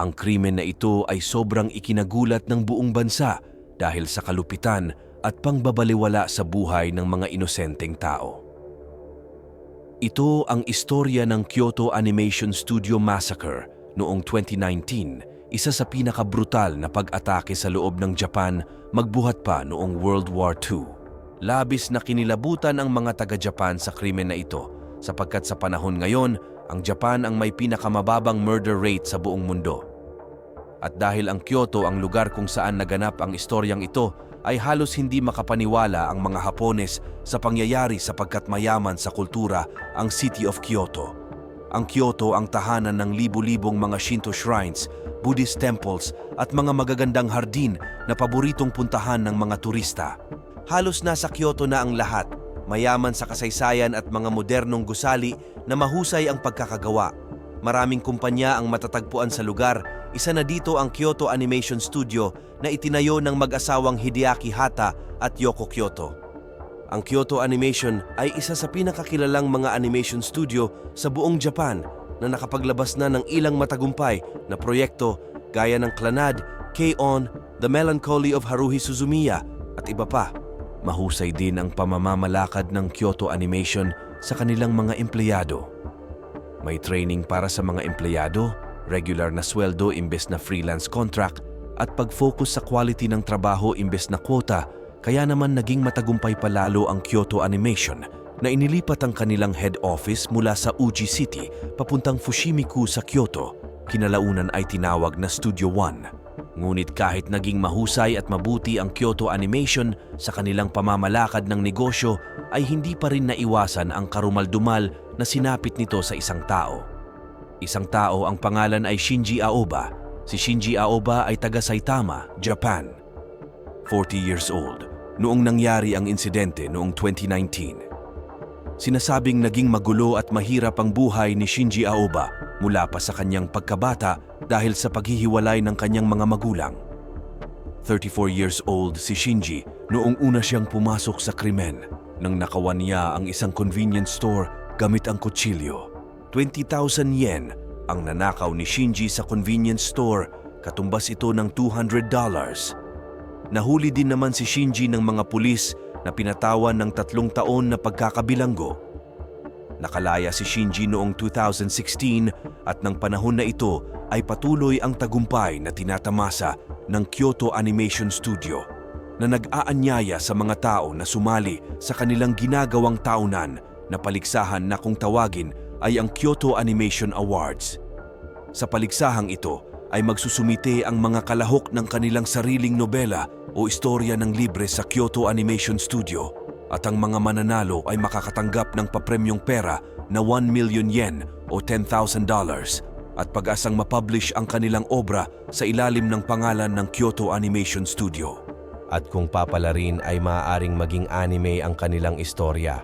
Ang krimen na ito ay sobrang ikinagulat ng buong bansa dahil sa kalupitan at pangbabaliwala sa buhay ng mga inosenteng tao. Ito ang istorya ng Kyoto Animation Studio Massacre noong 2019, isa sa pinakabrutal na pag-atake sa loob ng Japan magbuhat pa noong World War II. Labis na kinilabutan ang mga taga-Japan sa krimen na ito sapagkat sa panahon ngayon, ang Japan ang may pinakamababang murder rate sa buong mundo. At dahil ang Kyoto ang lugar kung saan naganap ang istoryang ito, ay halos hindi makapaniwala ang mga Hapones sa pangyayari sapagkat mayaman sa kultura ang City of Kyoto. Ang Kyoto ang tahanan ng libu-libong mga Shinto shrines, Buddhist temples at mga magagandang hardin na paboritong puntahan ng mga turista. Halos nasa Kyoto na ang lahat, mayaman sa kasaysayan at mga modernong gusali na mahusay ang pagkakagawa. Maraming kumpanya ang matatagpuan sa lugar, isa na dito ang Kyoto Animation Studio na itinayo ng mag-asawang Hideaki Hata at Yoko Kyoto. Ang Kyoto Animation ay isa sa pinakakilalang mga animation studio sa buong Japan na nakapaglabas na ng ilang matagumpay na proyekto gaya ng Clannad, K-On!, The Melancholy of Haruhi Suzumiya at iba pa. Mahusay din ang pamamamalakad ng Kyoto Animation sa kanilang mga empleyado. May training para sa mga empleyado, regular na sweldo imbes na freelance contract, at pag-focus sa quality ng trabaho imbes na quota, kaya naman naging matagumpay palalo ang Kyoto Animation na inilipat ang kanilang head office mula sa Uji City papuntang Fushimiku sa Kyoto. Kinalaunan ay tinawag na Studio One. Ngunit kahit naging mahusay at mabuti ang Kyoto Animation sa kanilang pamamalakad ng negosyo ay hindi pa rin naiwasan ang karumaldumal na sinapit nito sa isang tao. Isang tao ang pangalan ay Shinji Aoba. Si Shinji Aoba ay taga Saitama, Japan. 40 years old, noong nangyari ang insidente noong 2019. Sinasabing naging magulo at mahirap ang buhay ni Shinji Aoba mula pa sa kanyang pagkabata dahil sa paghihiwalay ng kanyang mga magulang. 34 years old si Shinji noong una siyang pumasok sa krimen nang nakawan niya ang isang convenience store gamit ang kutsilyo. 20,000 yen ang nanakaw ni Shinji sa convenience store, katumbas ito ng $200. Nahuli din naman si Shinji ng mga pulis na pinatawan ng tatlong taon na pagkakabilanggo. Nakalaya si Shinji noong 2016 at ng panahon na ito ay patuloy ang tagumpay na tinatamasa ng Kyoto Animation Studio na nag-aanyaya sa mga tao na sumali sa kanilang ginagawang taunan na paligsahan na kung tawagin ay ang Kyoto Animation Awards. Sa paligsahang ito ay magsusumite ang mga kalahok ng kanilang sariling nobela o istorya ng libre sa Kyoto Animation Studio at ang mga mananalo ay makakatanggap ng papremyong pera na 1 million yen o $10,000 at pag-asang mapublish ang kanilang obra sa ilalim ng pangalan ng Kyoto Animation Studio. At kung papalarin ay maaaring maging anime ang kanilang istorya.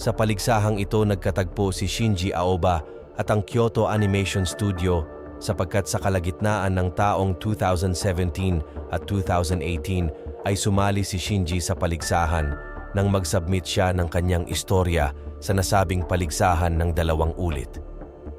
Sa paligsahang ito nagkatagpo si Shinji Aoba at ang Kyoto Animation Studio sapagkat sa kalagitnaan ng taong 2017 at 2018 ay sumali si Shinji sa paligsahan nang mag-submit siya ng kanyang istorya sa nasabing paligsahan ng dalawang ulit.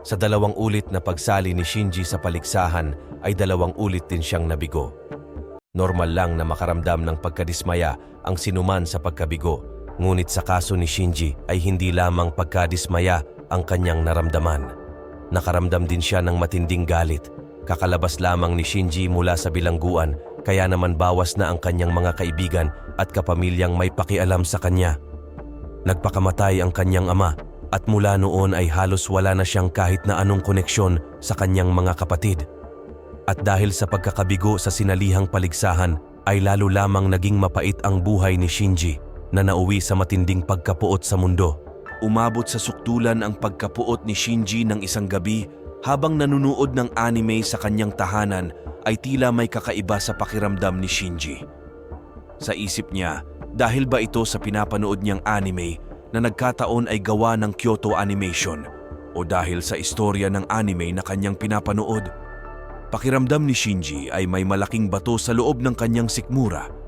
Sa dalawang ulit na pagsali ni Shinji sa paligsahan ay dalawang ulit din siyang nabigo. Normal lang na makaramdam ng pagkadismaya ang sinuman sa pagkabigo, ngunit sa kaso ni Shinji ay hindi lamang pagkadismaya ang kanyang naramdaman. Nakaramdam din siya ng matinding galit. Kakalabas lamang ni Shinji mula sa bilangguan kaya naman bawas na ang kanyang mga kaibigan at kapamilyang may pakialam sa kanya. Nagpakamatay ang kanyang ama at mula noon ay halos wala na siyang kahit na anong koneksyon sa kanyang mga kapatid. At dahil sa pagkakabigo sa sinalihang paligsahan ay lalo lamang naging mapait ang buhay ni Shinji na nauwi sa matinding pagkapuot sa mundo. Umabot sa suktulan ang pagkapuot ni Shinji ng isang gabi habang nanunood ng anime sa kanyang tahanan ay tila may kakaiba sa pakiramdam ni Shinji. Sa isip niya, dahil ba ito sa pinapanood niyang anime na nagkataon ay gawa ng Kyoto Animation o dahil sa istorya ng anime na kanyang pinapanood? Pakiramdam ni Shinji ay may malaking bato sa loob ng kanyang sikmura.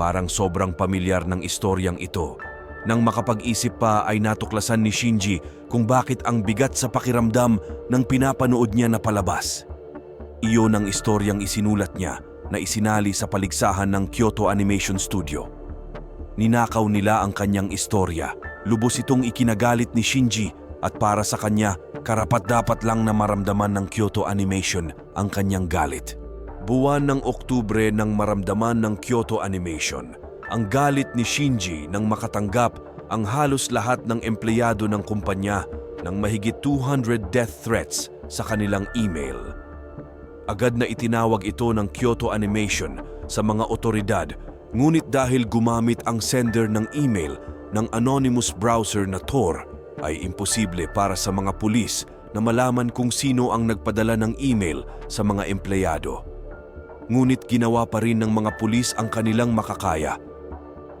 Parang sobrang pamilyar ng istoryang ito nang makapag-isip pa ay natuklasan ni Shinji kung bakit ang bigat sa pakiramdam ng pinapanood niya na palabas. Iyon ang istoryang isinulat niya na isinali sa paligsahan ng Kyoto Animation Studio. Ninakaw nila ang kanyang istorya. Lubos itong ikinagalit ni Shinji at para sa kanya, karapat dapat lang na maramdaman ng Kyoto Animation ang kanyang galit. Buwan ng Oktubre nang maramdaman ng Kyoto Animation ang galit ni Shinji nang makatanggap ang halos lahat ng empleyado ng kumpanya ng mahigit 200 death threats sa kanilang email. Agad na itinawag ito ng Kyoto Animation sa mga otoridad ngunit dahil gumamit ang sender ng email ng anonymous browser na Tor ay imposible para sa mga pulis na malaman kung sino ang nagpadala ng email sa mga empleyado. Ngunit ginawa pa rin ng mga pulis ang kanilang makakaya.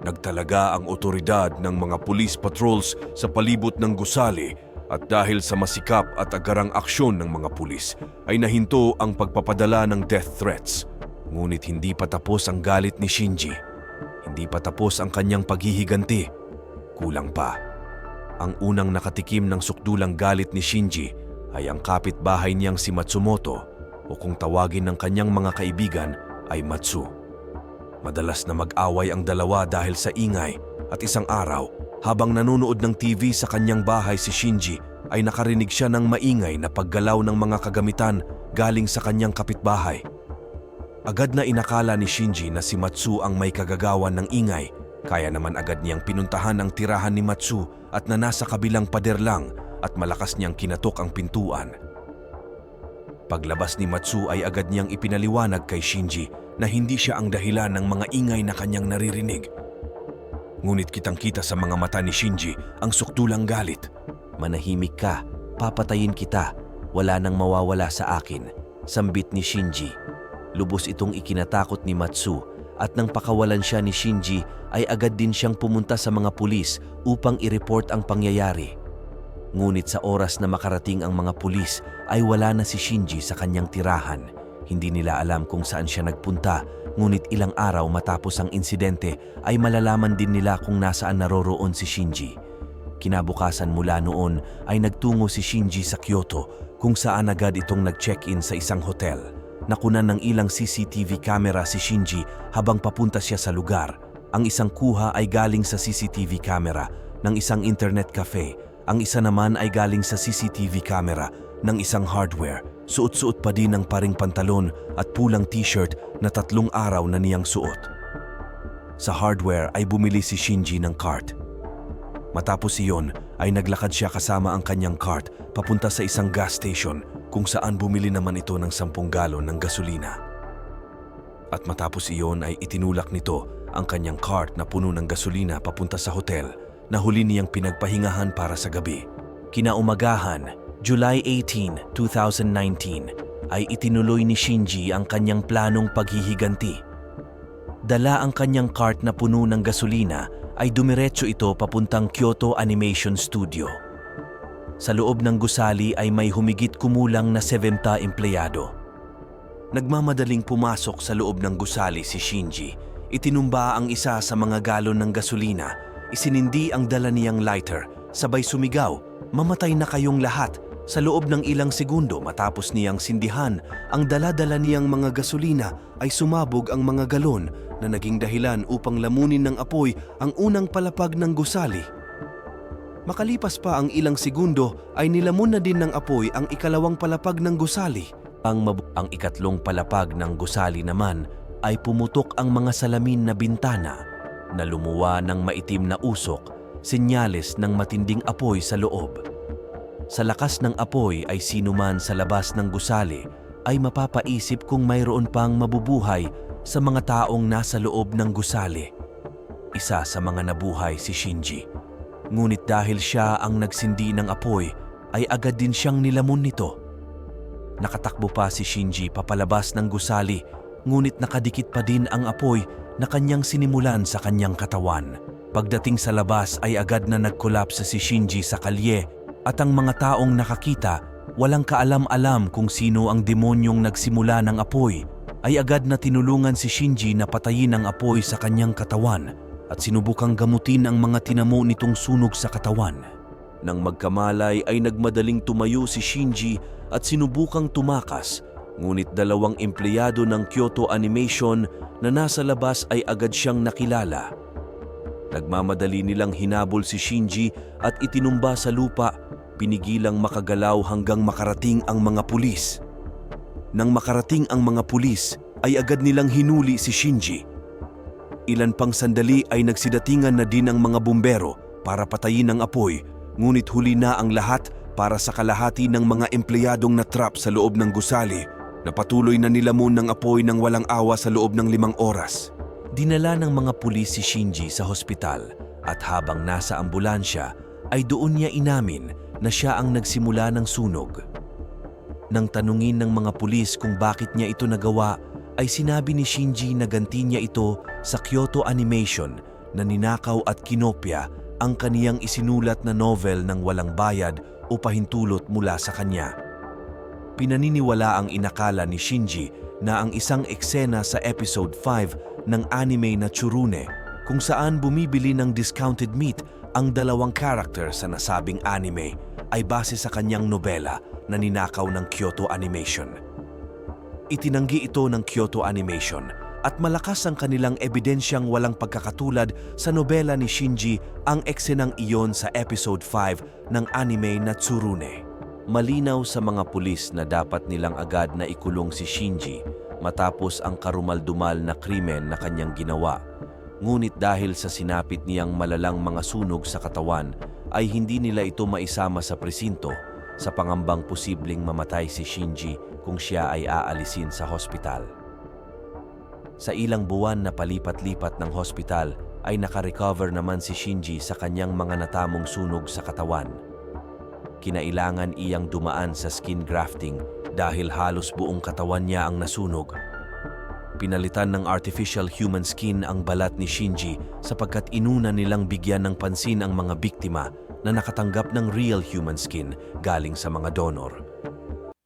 Nagtalaga ang otoridad ng mga police patrols sa palibot ng gusali at dahil sa masikap at agarang aksyon ng mga pulis ay nahinto ang pagpapadala ng death threats. Ngunit hindi pa tapos ang galit ni Shinji. Hindi pa tapos ang kanyang paghihiganti. Kulang pa. Ang unang nakatikim ng sukdulang galit ni Shinji ay ang kapitbahay niyang si Matsumoto o kung tawagin ng kanyang mga kaibigan ay Matsu. Madalas na mag-away ang dalawa dahil sa ingay at isang araw habang nanonood ng TV sa kanyang bahay si Shinji ay nakarinig siya ng maingay na paggalaw ng mga kagamitan galing sa kanyang kapitbahay. Agad na inakala ni Shinji na si Matsu ang may kagagawan ng ingay kaya naman agad niyang pinuntahan ang tirahan ni Matsu at na nasa kabilang pader lang at malakas niyang kinatok ang pintuan. Paglabas ni Matsu ay agad niyang ipinaliwanag kay Shinji na hindi siya ang dahilan ng mga ingay na kanyang naririnig. Ngunit kitang-kita sa mga mata ni Shinji ang sukdulang galit. Manahimik ka, papatayin kita, wala nang mawawala sa akin. Sambit ni Shinji. Lubos itong ikinatakot ni Matsu at nang pakawalan siya ni Shinji ay agad din siyang pumunta sa mga pulis upang i-report ang pangyayari. Ngunit sa oras na makarating ang mga pulis ay wala na si Shinji sa kanyang tirahan. Hindi nila alam kung saan siya nagpunta, ngunit ilang araw matapos ang insidente ay malalaman din nila kung nasaan naroroon si Shinji. Kinabukasan mula noon ay nagtungo si Shinji sa Kyoto kung saan agad itong nag-check-in sa isang hotel. Nakunan ng ilang CCTV camera si Shinji habang papunta siya sa lugar. Ang isang kuha ay galing sa CCTV camera ng isang internet cafe. Ang isa naman ay galing sa CCTV camera ng isang hardware. Suot-suot pa din ng paring pantalon at pulang t-shirt na tatlong araw na niyang suot. Sa hardware ay bumili si Shinji ng cart. Matapos iyon ay naglakad siya kasama ang kanyang cart papunta sa isang gas station kung saan bumili naman ito ng 10 galon ng gasolina. At matapos iyon ay itinulak nito ang kanyang cart na puno ng gasolina papunta sa hotel na huli niyang pinagpahingahan para sa gabi. Kinaumagahan, July 18, 2019, ay itinuloy ni Shinji ang kanyang planong paghihiganti. Dala ang kanyang cart na puno ng gasolina ay dumiretso ito papuntang Kyoto Animation Studio. Sa loob ng gusali ay may humigit kumulang na 70 empleyado. Nagmamadaling pumasok sa loob ng gusali si Shinji. Itinumba ang isa sa mga galon ng gasolina. Isinindi ang dala niyang lighter. Sabay sumigaw, mamatay na kayong lahat. Sa loob ng ilang segundo matapos niyang sindihan, ang dala-dala niyang mga gasolina ay sumabog ang mga galon na naging dahilan upang lamunin ng apoy ang unang palapag ng gusali. Makalipas pa ang ilang segundo ay nilamon na din ng apoy ang ikalawang palapag ng gusali. Ang, ang ikatlong palapag ng gusali naman ay pumutok ang mga salamin na bintana na lumuwa ng maitim na usok, senyales ng matinding apoy sa loob. Sa lakas ng apoy ay sinuman sa labas ng gusali ay mapapaisip kung mayroon pang mabubuhay sa mga taong nasa loob ng gusali. Isa sa mga nabuhay si Shinji. Ngunit dahil siya ang nagsindi ng apoy, ay agad din siyang nilamon nito. Nakatakbo pa si Shinji papalabas ng gusali, ngunit nakadikit pa din ang apoy na kanyang sinimulan sa kanyang katawan. Pagdating sa labas ay agad na nagkolapsa si Shinji sa kalye at ang mga taong nakakita walang kaalam-alam kung sino ang demonyong nagsimula ng apoy ay agad na tinulungan si Shinji na patayin ang apoy sa kanyang katawan at sinubukang gamutin ang mga tinamo nitong sunog sa katawan. Nang magkamalay ay nagmadaling tumayo si Shinji at sinubukang tumakas Ngunit dalawang empleyado ng Kyoto Animation na nasa labas ay agad siyang nakilala. Nagmamadali nilang hinabol si Shinji at itinumba sa lupa, pinigilang makagalaw hanggang makarating ang mga pulis. Nang makarating ang mga pulis, ay agad nilang hinuli si Shinji. Ilan pang sandali ay nagsidatingan na din ang mga bumbero para patayin ang apoy, ngunit huli na ang lahat para sa kalahati ng mga empleyadong natrap sa loob ng gusali na patuloy na nilamon ng apoy ng walang awa sa loob ng limang oras. Dinala ng mga pulis si Shinji sa hospital at habang nasa ambulansya ay doon niya inamin na siya ang nagsimula ng sunog. Nang tanungin ng mga pulis kung bakit niya ito nagawa, ay sinabi ni Shinji na ganti niya ito sa Kyoto Animation na ninakaw at kinopya ang kaniyang isinulat na novel ng walang bayad o pahintulot mula sa kanya. Pinaniniwala ang inakala ni Shinji na ang isang eksena sa episode 5 ng anime na Tsurune kung saan bumibili ng discounted meat ang dalawang character sa nasabing anime ay base sa kanyang nobela na ninakaw ng Kyoto Animation. Itinanggi ito ng Kyoto Animation at malakas ang kanilang ebidensyang walang pagkakatulad sa nobela ni Shinji ang eksenang iyon sa episode 5 ng anime na Tsurune. Malinaw sa mga pulis na dapat nilang agad na ikulong si Shinji matapos ang karumaldumal na krimen na kanyang ginawa. Ngunit dahil sa sinapit niyang malalang mga sunog sa katawan, ay hindi nila ito maisama sa presinto sa pangambang posibleng mamatay si Shinji kung siya ay aalisin sa hospital. Sa ilang buwan na palipat-lipat ng hospital ay nakarecover naman si Shinji sa kanyang mga natamong sunog sa katawan. Kinailangan iyang dumaan sa skin grafting dahil halos buong katawan niya ang nasunog. Pinalitan ng artificial human skin ang balat ni Shinji sapagkat inuna nilang bigyan ng pansin ang mga biktima na nakatanggap ng real human skin galing sa mga donor.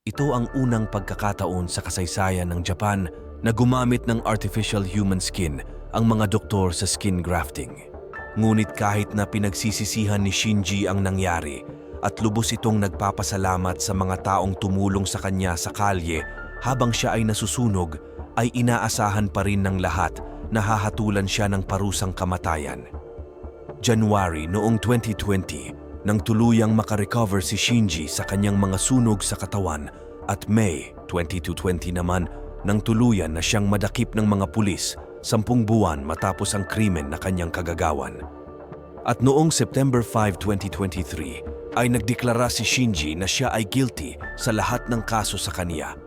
Ito ang unang pagkakataon sa kasaysayan ng Japan na gumamit ng artificial human skin ang mga doktor sa skin grafting. Ngunit kahit na pinagsisisihan ni Shinji ang nangyari at lubos itong nagpapasalamat sa mga taong tumulong sa kanya sa kalye habang siya ay nasusunog, ay inaasahan pa rin ng lahat na hahatulan siya ng parusang kamatayan. January noong 2020 nang tuluyang makarecover si Shinji sa kanyang mga sunog sa katawan at May 2020 naman nang tuluyan na siyang madakip ng mga pulis sampung buwan matapos ang krimen na kanyang kagagawan. At noong September 5, 2023 ay nagdeklara si Shinji na siya ay guilty sa lahat ng kaso sa kaniya.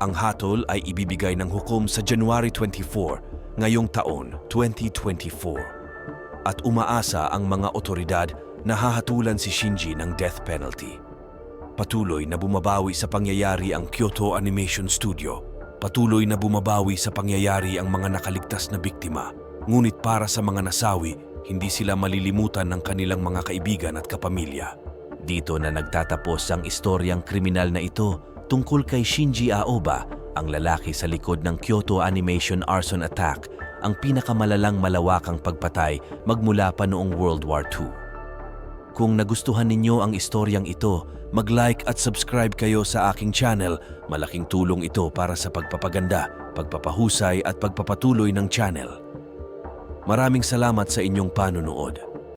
Ang hatol ay ibibigay ng hukom sa January 24 ngayong taon 2024 at umaasa ang mga otoridad na hahatulan si Shinji ng death penalty. Patuloy na bumabawi sa pangyayari ang Kyoto Animation Studio. Patuloy na bumabawi sa pangyayari ang mga nakaligtas na biktima. Ngunit para sa mga nasawi, hindi sila malilimutan ng kanilang mga kaibigan at kapamilya. Dito na nagtatapos ang istoryang kriminal na ito tungkol kay Shinji Aoba, ang lalaki sa likod ng Kyoto Animation Arson Attack, ang pinakamalalang malawakang pagpatay magmula pa noong World War II. Kung nagustuhan ninyo ang istoryang ito, mag-like at subscribe kayo sa aking channel. Malaking tulong ito para sa pagpapaganda, pagpapahusay at pagpapatuloy ng channel. Maraming salamat sa inyong panunood.